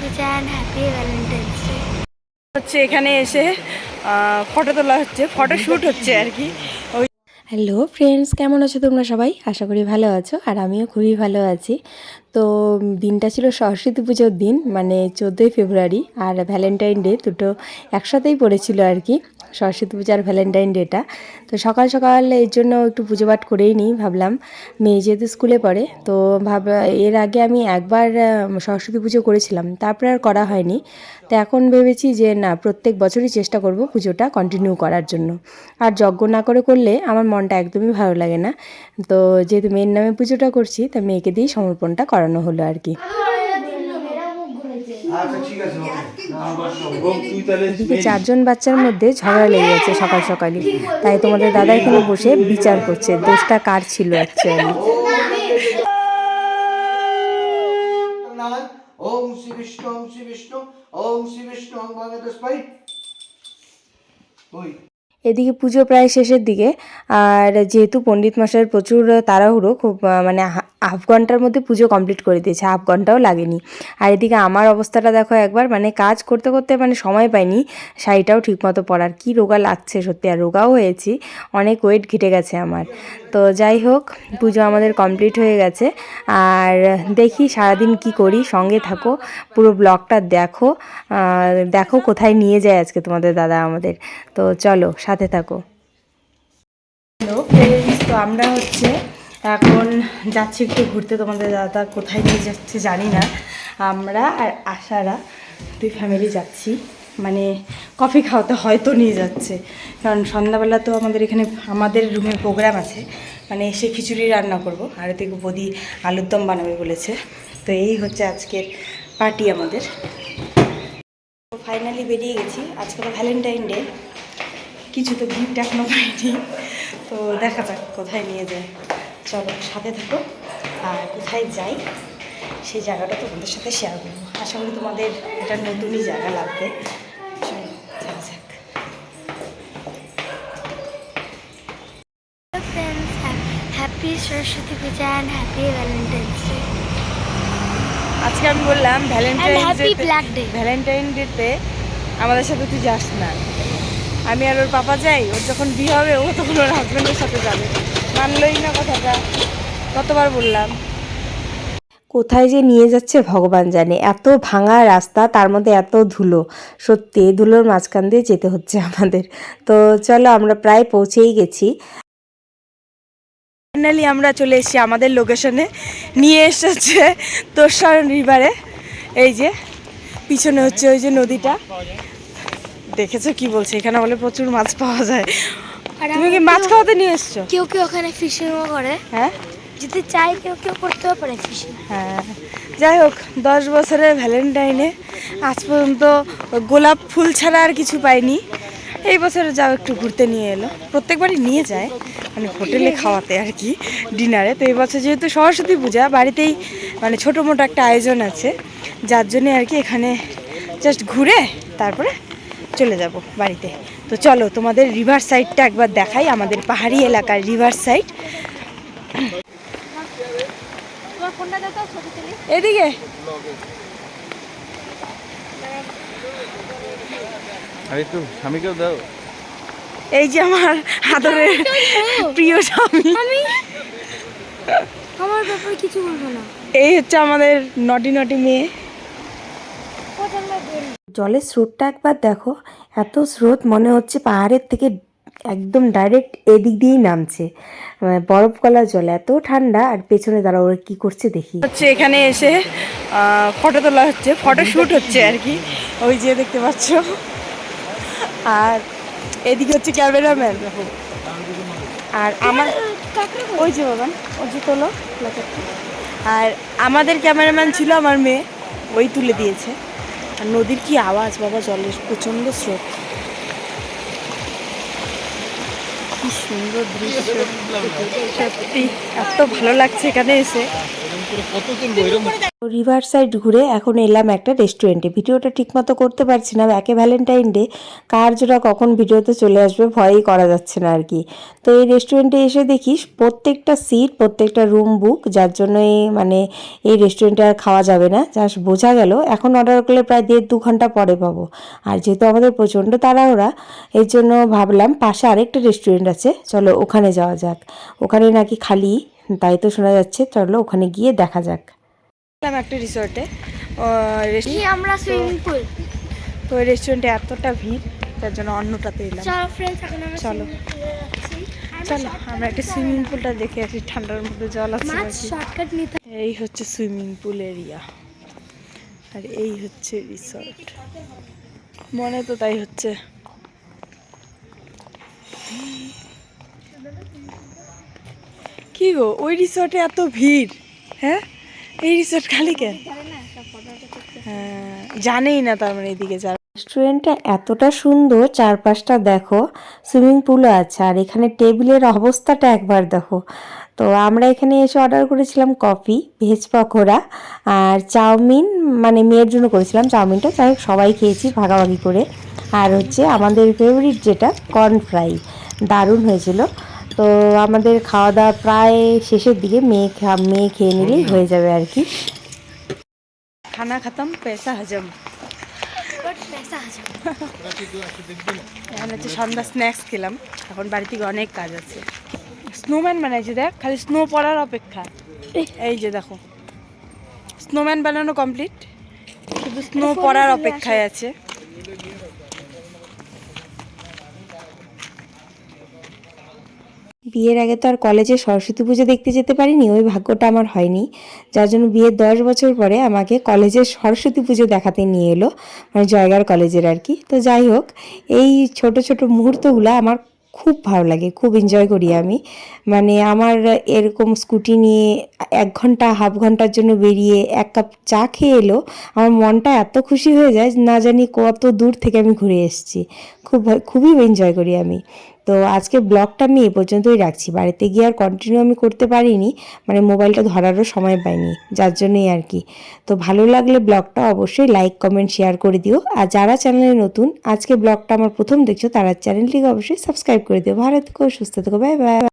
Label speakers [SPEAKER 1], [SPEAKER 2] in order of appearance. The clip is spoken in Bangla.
[SPEAKER 1] Puja and happy Valentine's day
[SPEAKER 2] হচ্ছে এখানে এসে ফটো তোলা হচ্ছে ফটো শ্যুট হচ্ছে আর কি। ওই
[SPEAKER 3] হ্যালো ফ্রেন্ডস কেমন আছো তোমরা সবাই? আশা করি ভালো আছো আর আমিও খুবই ভালো আছি। তো দিনটা ছিল সরস্বতী পুজোর দিন মানে চোদ্দোই ফেব্রুয়ারি আর ভ্যালেন্টাইন ডে দুটো একসাথেই পড়েছিল আর কি। সরস্বতী পূজা আর ভ্যালেন্টাইন ডেটা তো সকাল সকাল এর জন্য একটু পুজো পাঠ করেই নিই, ভাবলাম মেয়ে যেহেতু স্কুলে পড়ে, তো ভাব, এর আগে আমি একবার সরস্বতী পুজো করেছিলাম, তারপরে আর করা হয়নি। তো এখন ভেবেছি যে না, প্রত্যেক বছরই চেষ্টা করব পুজোটা কন্টিনিউ করার জন্য। আর যজ্ঞ না করে করলে আমার মনটা একদমই ভালো লাগে না। তো যেহেতু মেয়ের নামে পুজোটা করছি, তা মেয়েকে দিয়েই সমর্পণটা করানো হলো আর কি
[SPEAKER 4] আচ্ছা ঠিক আছে ওকে তুই তাহলে
[SPEAKER 3] এদিকে চারজন বাচ্চার মধ্যে ঝগড়া লেগে গেছে সকাল সকালই। তাই তোমাদের দাদা এখানে বসে বিচার করছে দোষটা কার ছিল অ্যাকচুয়ালি
[SPEAKER 4] ওম শ্রী বিষ্ণু ওম শ্রী বিষ্ণু ওম শ্রী বিষ্ণু ওম ভগবতস্মৈ ওই।
[SPEAKER 3] এদিকে পুজো প্রায় শেষের দিকে আর যেহেতু পণ্ডিত মশাইয়ের প্রচুর তাড়াহুড়ো খুব মানে হাফ ঘণ্টার মধ্যে পুজো কমপ্লিট করে দিয়েছে হাফ ঘন্টাও লাগেনি। আর এদিকে আমার অবস্থাটা দেখো একবার মানে কাজ করতে করতে মানে সময় পাইনি, শাড়িটাও ঠিকমতো পরার। কি রোগা লাগছে সত্যি, আর রোগাও হয়েছি, অনেক ওয়েট ঘেটে গেছে আমার। তো যাই হোক, পুজো আমাদের কমপ্লিট হয়ে গেছে। আর দেখি সারাদিন কি করি, সঙ্গে থাকো, পুরো ব্লগটা দেখো। দেখো কোথায় নিয়ে যায় আজকে তোমাদের দাদা আমাদের। তো চলো, সাথে থাকো। তো আমরা হচ্ছে এখন যাচ্ছি একটু ঘুরতে, তোমাদের দাদা কোথায় নিয়ে যাচ্ছে জানি না। আমরা আর আশারা দুই ফ্যামিলি যাচ্ছি। মানে কফি খাওয়াতে হয়তো নিয়ে যাচ্ছে। কারণ সন্ধ্যাবেলা তো আমাদের এখানে, আমাদের রুমে প্রোগ্রাম আছে। মানে এসে খিচুড়ি রান্না করব। আর এদিকে বদি আলুর দম বানাবে বলেছে। তো এই হচ্ছে আজকের পার্টি আমাদের। ফাইনালি বেরিয়ে গেছি। আজকে তো ভ্যালেন্টাইন ডে কিছু তো গিফট এখনও পাইনি। তো দেখা যাক কোথায় নিয়ে যায়। চলো সাথে থাকো। আর কোথায় যাই সেই জায়গাটা তোমাদের সাথে শেয়ার করব। আশা করি তোমাদের এটা নতুনই জায়গা লাগবে।
[SPEAKER 1] Happy Saraswati Puja and happy Valentine's day
[SPEAKER 2] আজকে আমি বললাম ভ্যালেন্টাইন
[SPEAKER 1] Black Day.
[SPEAKER 2] ভ্যালেন্টাইন ডেতে আমাদের সাথে তুই যাস না। আমি আর ওর পাপা যাই ওর যখন বিয়ে হবে ও তখন ওর হাজব্যান্ডের সাথে যাবে। মানলই না কথাটা। কতবার বললাম।
[SPEAKER 3] কোথায় যে নিয়ে যাচ্ছে ভগবান জানে। এত ভাঙা রাস্তা তার মধ্যে এত ধুলো। সত্যি ধুলোর মাঝখান দিয়ে যেতে হচ্ছে আমাদের। তো চলো আমরা প্রায় পৌঁছেই গেছি।
[SPEAKER 2] ফাইনালি আমরা চলে এসেছি আমাদের লোকেশনে নিয়ে এসেছে তোরসর রিভারে এই যে পিছনে হচ্ছে ওই যে নদীটা। দেখেছ কি বলছে? এখানে বলে প্রচুর মাছ পাওয়া যায়। তুমি কি মাছ খাওয়াতে নিয়ে এসছো?
[SPEAKER 1] কেউ কেউ ওখানে ফিশিংও করে।
[SPEAKER 2] হ্যাঁ?
[SPEAKER 1] যদি চাই কেউ কেউ করতেও পারে ফিশিং
[SPEAKER 2] হ্যাঁ। যাই হোক দশ বছরের ভ্যালেন্টাইনে আজ পর্যন্ত গোলাপ ফুল ছাড়া আর কিছু পাইনি। এই বছরে যাও একটু ঘুরতে নিয়ে এলো। প্রত্যেকবারই নিয়ে যায়। মানে হোটেলে খাওয়াতে আর কি ডিনারে। তো এই বছর যেহেতু সরস্বতী পূজা বাড়িতেই মানে ছোটো মোটো একটা আয়োজন আছে। যার জন্য আর কি এখানে জাস্ট ঘুরে তারপরে চলে যাব বাড়িতে। তো চলো তোমাদের রিভার সাইডটা একবার দেখাই আমাদের পাহাড়ি এলাকার রিভার সাইড এদিকে।
[SPEAKER 5] স্বামীকেও দাও।
[SPEAKER 2] এই যে আমার আদরের প্রিয় স্বামী।
[SPEAKER 1] আমার ব্যাপারে কিছু বলব না।
[SPEAKER 2] এই হচ্ছে আমাদের নটি নটি মেয়ে।
[SPEAKER 3] জলের স্রোতটা একবার দেখো, এত স্রোত মনে হচ্ছে পাহাড়ের থেকে একদম ডাইরেক্ট এদিক দিয়েই নামছে। মানে বরফ গলা জল, এত ঠান্ডা, আর পেছনে দাঁড়া ওরা কি করছে দেখি।
[SPEAKER 2] হচ্ছে এখানে এসে ফটো তোলা হচ্ছে, ফটো শ্যুট হচ্ছে আর কি, ওই যে দেখতে পাচ্ছ। আর এদিকে হচ্ছে ক্যামেরাম্যান। আর আমার, ওই যে বাবা, ওই যে তোলো আর আমাদের ক্যামেরাম্যান ছিল আমার মেয়ে, ওই তুলে দিয়েছে। আর নদীর কি আওয়াজ? বাবা, জলের প্রচণ্ড স্রোত। কি সুন্দর দৃশ্য। সত্যি, এত ভালো লাগছে এখানে এসে।
[SPEAKER 3] রিভার সাইড ঘুরে এখন এলাম একটা রেস্টুরেন্টে ভিডিওটা ঠিকমতো করতে পারছি না। একে ভ্যালেন্টাইন ডে কার জোড়া কখন ভিডিওতে চলে আসবে ভয়ই করা যাচ্ছে না আর কি। তো এই রেস্টুরেন্টে এসে দেখিস প্রত্যেকটা সিট প্রত্যেকটা রুম বুক যার জন্য মানে এই রেস্টুরেন্টে আর খাওয়া যাবে না। জাস্ট বোঝা গেল, এখন অর্ডার করলে প্রায় দেড় দু ঘণ্টা পরে পাবো। আর যেহেতু আমাদের প্রচণ্ড তাড়াহুড়া, এর জন্য ভাবলাম পাশে আরেকটা রেস্টুরেন্ট আছে। চলো ওখানে যাওয়া যাক। ওখানে নাকি খালি তাই তো শোনা যাচ্ছে চলো ওখানে গিয়ে দেখা যাক।
[SPEAKER 2] একটা রিসর্টে
[SPEAKER 1] আমরা সুইমিং পুল
[SPEAKER 2] তো ওই রেস্টুরেন্টে এতটা ভিড় তার জন্য অন্যটাতে এলাম।
[SPEAKER 1] চলো ফ্রেন্ডস
[SPEAKER 2] চলো। আমরা একটা সুইমিং পুলটা দেখে আসি ঠান্ডার মধ্যে জল আছে
[SPEAKER 1] মাছ
[SPEAKER 2] নাকি।
[SPEAKER 1] শর্টকাট নিতে
[SPEAKER 2] এই হচ্ছে সুইমিং পুল এরিয়া আর এই হচ্ছে রিসর্ট মনে তো তাই হচ্ছে। কি গো? ওই রিসর্টে এত ভিড় হ্যাঁ? এই রিসর্ট খালি কেন? হ্যাঁ জানেই না তার মানে এদিকে যারা
[SPEAKER 3] রেস্টুরেন্টটা এতটা সুন্দর, চারপাশটা দেখো সুইমিং পুলও আছে, আর এখানে টেবিলের অবস্থাটা একবার দেখো। তো আমরা এখানে এসে অর্ডার করেছিলাম কফি ভেজ পকোড়া, আর চাউমিন মানে মেয়ের জন্য করেছিলাম চাউমিনটা, যাই সবাই খেয়েছি ভাগাভাগি করে। আর হচ্ছে আমাদের ফেভারিট যেটা কর্ন ফ্রাই দারুণ হয়েছিল। তো আমাদের খাওয়া দাওয়া প্রায় শেষের দিকে মেয়ে খা- মেয়ে খেয়ে নিলেই হয়ে। যাবে আর কি।
[SPEAKER 2] খানা খাতাম পয়সা হজম। এখন হচ্ছে সন্ধ্যা স্ন্যাক্স খেলাম। এখন বাড়ি থেকে অনেক কাজ আছে। স্নোম্যান বানাইছে দেখ খালি স্নো পড়ার অপেক্ষা। এই যে দেখো। স্নোম্যান বানানো কমপ্লিট শুধু স্নো পড়ার অপেক্ষায় আছে।
[SPEAKER 3] বিয়ের আগে তো আর কলেজে সরস্বতী পুজো দেখতে যেতে পারিনি, ওই ভাগ্যটা আমার হয়নি। যার জন্য বিয়ের দশ বছর পরে আমাকে কলেজের সরস্বতী পুজো দেখাতে নিয়ে এলো মানে জয়গার কলেজের আর কি। তো যাই হোক, এই ছোট ছোট মুহূর্তগুলো আমার খুব ভালো লাগে, খুব এনজয় করি আমি। মানে আমার এরকম স্কুটি নিয়ে এক ঘণ্টা, হাফ ঘণ্টার জন্য বেরিয়ে এক কাপ চা খেয়ে এলো, আমার মনটা এত খুশি হয়ে যায়, না জানি কত দূর থেকে আমি ঘুরে এসেছি। খুব খুবই এনজয় করি আমি। তো আজকে ব্লগটা আমি এ পর্যন্তই রাখছি। বাড়িতে গিয়ে আর কন্টিনিউ আমি করতে পারিনি মানে মোবাইলটা ধরারও সময় পাইনি, যার জন্যই আর কি। তো ভালো লাগলে ব্লগটা অবশ্যই লাইক কমেন্ট শেয়ার করে দিও। আর যারা চ্যানেলে নতুন, আজকে ব্লগটা আমার প্রথম দেখছ, তারা চ্যানেলটিকে অবশ্যই সাবস্ক্রাইব করে দিও। ভালো থেকো, সুস্থ থেকো বাই বাই